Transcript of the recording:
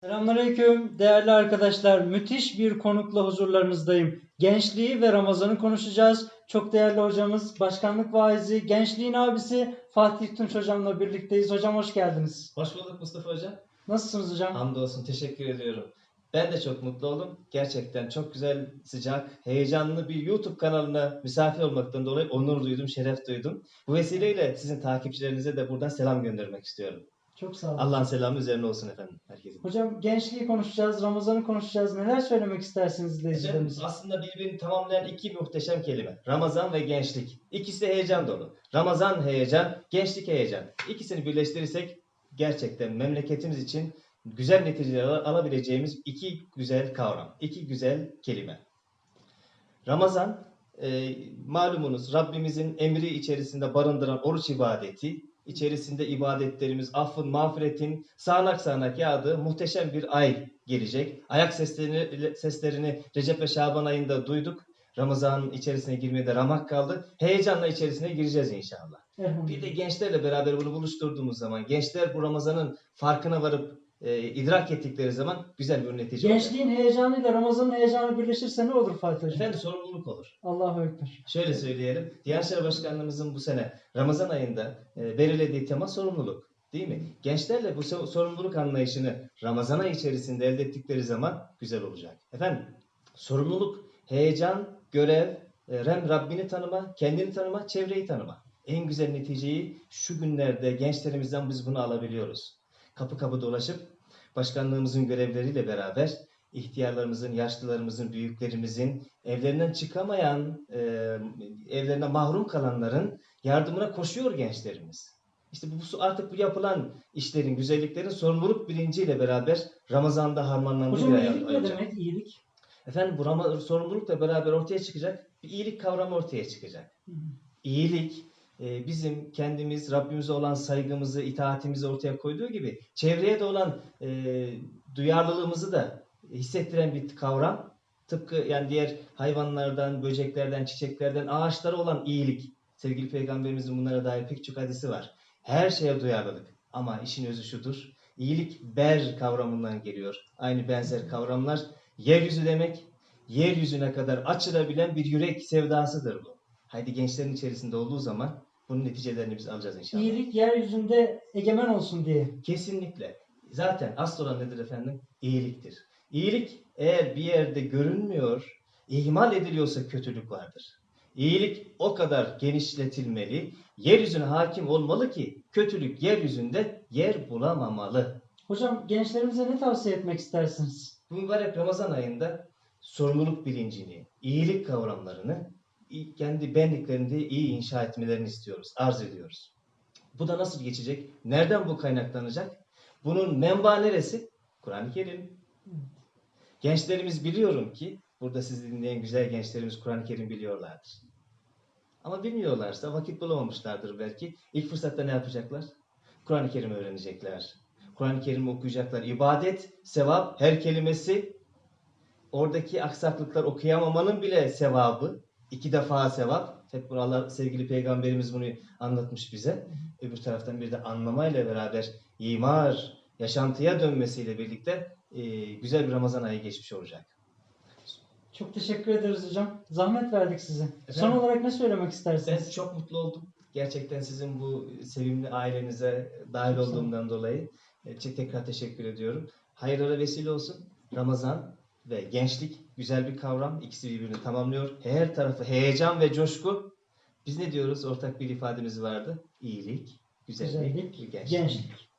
Selamünaleyküm değerli arkadaşlar. Müthiş bir konukla huzurlarınızdayım. Gençliği ve Ramazan'ı konuşacağız. Çok değerli hocamız, başkanlık vaizi, gençliğin abisi Fatih Tunç hocamla birlikteyiz. Hocam hoş geldiniz. Hoş bulduk Mustafa Hocam. Nasılsınız hocam? Hamdolsun teşekkür ediyorum. Ben de çok mutlu oldum. Gerçekten çok güzel, sıcak, heyecanlı bir YouTube kanalına misafir olmaktan dolayı onur duydum, şeref duydum. Bu vesileyle sizin takipçilerinize de buradan selam göndermek istiyorum. Çok sağ olun. Allah'ın selamı üzerine olsun efendim herkesin. Hocam gençliği konuşacağız, Ramazan'ı konuşacağız. Neler söylemek istersiniz Efendim, izleyicilerimize? aslında birbirini tamamlayan iki muhteşem kelime. Ramazan ve gençlik. İkisi de heyecan dolu. Ramazan heyecan, gençlik heyecan. İkisini birleştirirsek gerçekten memleketimiz için güzel neticeler al- alabileceğimiz iki güzel kavram. iki güzel kelime. Ramazan e, malumunuz Rabbimizin emri içerisinde barındıran oruç ibadeti, içerisinde ibadetlerimiz, affın, mağfiretin sağanak sağanak yağdığı muhteşem bir ay gelecek. Ayak seslerini, seslerini Recep ve Şaban ayında duyduk. Ramazan'ın içerisine girmeye de ramak kaldı. Heyecanla içerisine gireceğiz inşallah. Bir de gençlerle beraber bunu buluşturduğumuz zaman, gençler bu Ramazan'ın farkına varıp e, idrak ettikleri zaman güzel bir netice olacak. Gençliğin heyecanıyla Ramazan'ın heyecanı birleşirse ne olur Fatih hocam? Efendim sorumluluk olur. Allahu Ekber. Şöyle söyleyelim. Diyanet Başkanlığımızın bu sene Ramazan ayında e, belirlediği tema sorumluluk. Değil mi? Gençlerle bu so- sorumluluk anlayışını Ramazan ayı içerisinde elde ettikleri zaman güzel olacak. Efendim sorumluluk, heyecan, görev, e, hem Rabbini tanıma, kendini tanıma, çevreyi tanıma. En güzel neticeyi şu günlerde gençlerimizden biz bunu alabiliyoruz. Kapı kapı dolaşıp başkanlığımızın görevleriyle beraber ihtiyarlarımızın, yaşlılarımızın, büyüklerimizin, evlerinden çıkamayan, e, evlerine mahrum kalanların yardımına koşuyor gençlerimiz. İşte bu artık bu yapılan işlerin, güzelliklerin sorumluluk bilinciyle beraber Ramazan'da harmanlandığı Hocam bir ay iyilik ne olacak. demek? İyilik. Efendim bu Rama- sorumlulukla beraber ortaya çıkacak bir iyilik kavramı ortaya çıkacak. Hı hı. İyilik e, bizim kendimiz Rabbimize olan saygımızı, itaatimizi ortaya koyduğu gibi çevreye de olan e, duyarlılığımızı da hissettiren bir kavram. Tıpkı yani diğer hayvanlardan, böceklerden, çiçeklerden, ağaçlara olan iyilik. Sevgili Peygamberimizin bunlara dair pek çok hadisi var. Her şeye duyarlılık. Ama işin özü şudur. İyilik ber kavramından geliyor. Aynı benzer kavramlar. Yeryüzü demek, yeryüzüne kadar açılabilen bir yürek sevdasıdır bu. Haydi gençlerin içerisinde olduğu zaman bunun neticelerini biz alacağız inşallah. İyilik yeryüzünde egemen olsun diye. Kesinlikle. Zaten asıl olan nedir efendim? İyiliktir. İyilik eğer bir yerde görünmüyor, ihmal ediliyorsa kötülük vardır. İyilik o kadar genişletilmeli, yeryüzüne hakim olmalı ki kötülük yeryüzünde yer bulamamalı. Hocam gençlerimize ne tavsiye etmek istersiniz? Bu mübarek Ramazan ayında sorumluluk bilincini, iyilik kavramlarını kendi benliklerinde iyi inşa etmelerini istiyoruz, arz ediyoruz. Bu da nasıl geçecek? Nereden bu kaynaklanacak? Bunun menba neresi? Kur'an-ı Kerim. Gençlerimiz biliyorum ki, burada sizi dinleyen güzel gençlerimiz Kur'an-ı Kerim biliyorlardır. Ama bilmiyorlarsa vakit bulamamışlardır belki. İlk fırsatta ne yapacaklar? Kur'an-ı Kerim öğrenecekler. Kur'an-ı Kerim okuyacaklar. İbadet, sevap, her kelimesi oradaki aksaklıklar okuyamamanın bile sevabı. İki defa sevap. Hep buralar sevgili peygamberimiz bunu anlatmış bize. Öbür taraftan bir de anlamayla beraber imar, yaşantıya dönmesiyle birlikte e, güzel bir Ramazan ayı geçmiş olacak. Çok teşekkür ederiz hocam. Zahmet verdik size. Son Efendim? olarak ne söylemek Ben istersiniz? çok mutlu oldum. Gerçekten sizin bu sevimli ailenize dahil Çok olduğumdan dolayı e, te- tekrar teşekkür ediyorum. Hayırlara vesile olsun. Ramazan ve gençlik güzel bir kavram. İkisi birbirini tamamlıyor. Her tarafı heyecan ve coşku. Biz ne diyoruz? Ortak bir ifademiz vardı. İyilik, güzellik, Güzellik, gençlik. gençlik.